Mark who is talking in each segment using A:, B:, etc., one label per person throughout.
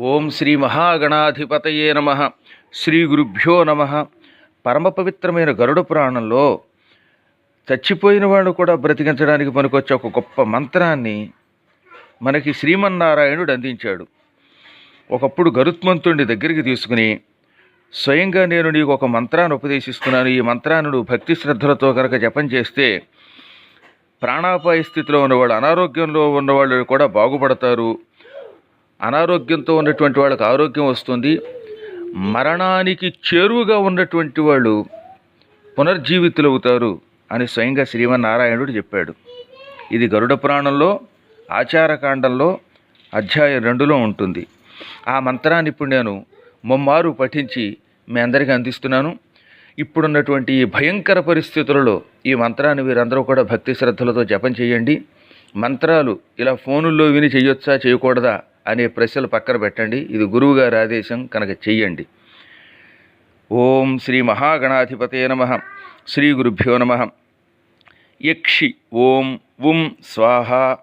A: ఓం శ్రీ మహాగణాధిపతయే నమ. శ్రీ గురుభ్యో నమ. పరమ పవిత్రమైన గరుడ పురాణంలో చచ్చిపోయిన వాళ్ళు కూడా బ్రతికించడానికి పనికొచ్చే ఒక గొప్ప మంత్రాన్ని మనకి శ్రీమన్నారాయణుడు అందించాడు. ఒకప్పుడు గరుత్మంతుడి దగ్గరికి తీసుకుని స్వయంగా నేను నీకు ఒక మంత్రాన్ని ఉపదేశిస్తున్నాను. ఈ మంత్రాన్ని నువ్వు భక్తి శ్రద్ధలతో కనుక జపం చేస్తే ప్రాణాపాయ స్థితిలో ఉన్నవాళ్ళు అనారోగ్యంలో ఉన్నవాళ్ళు కూడా బాగుపడతారు. అనారోగ్యంతో ఉన్నటువంటి వాళ్ళకి ఆరోగ్యం వస్తుంది. మరణానికి చేరువుగా ఉన్నటువంటి వాళ్ళు పునర్జీవితులవుతారు అని స్వయంగా శ్రీమన్నారాయణుడు చెప్పాడు. ఇది గరుడ పురాణంలో ఆచారకాండంలో అధ్యాయం రెండులో ఉంటుంది. ఆ మంత్రాన్ని ఇప్పుడు నేను ముమ్మారు పఠించి మీ అందరికీ అందిస్తున్నాను. ఇప్పుడున్నటువంటి ఈ భయంకర పరిస్థితులలో ఈ మంత్రాన్ని వీరందరూ కూడా భక్తి శ్రద్ధలతో జపం చేయండి. మంత్రాలు ఇలా ఫోనుల్లో విని చేయొచ్చా చేయకూడదా? అనే ప్రశ్నలు పక్కన పెట్టండి. ఇది గురువుగారి ఆదేశం కనుక చెయ్యండి. ఓం శ్రీ మహాగణాధిపతే నమ. శ్రీ గురుభ్యో నమ. యక్షి ఓం ఉం స్వాహ.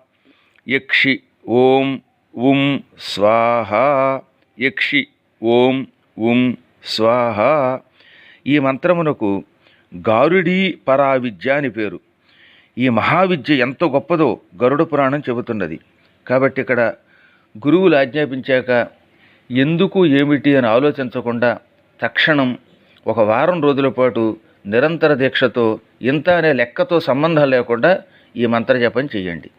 A: యక్షి ఓం ఉం స్వాహ. యక్షి ఓం ఉం స్వాహ. ఈ మంత్రమునకు గారుడీ పరావిద్య అని పేరు. ఈ మహావిద్య ఎంత గొప్పదో గరుడ పురాణం చెబుతున్నది. కాబట్టి ఇక్కడ గురువులు ఆజ్ఞాపించాక ఎందుకు ఏమిటి అని ఆలోచించకుండా తక్షణం ఒక వారం రోజుల పాటు నిరంతర దీక్షతో ఇంత అనే లెక్కతో సంబంధం లేకుండా ఈ మంత్రజపం చేయండి.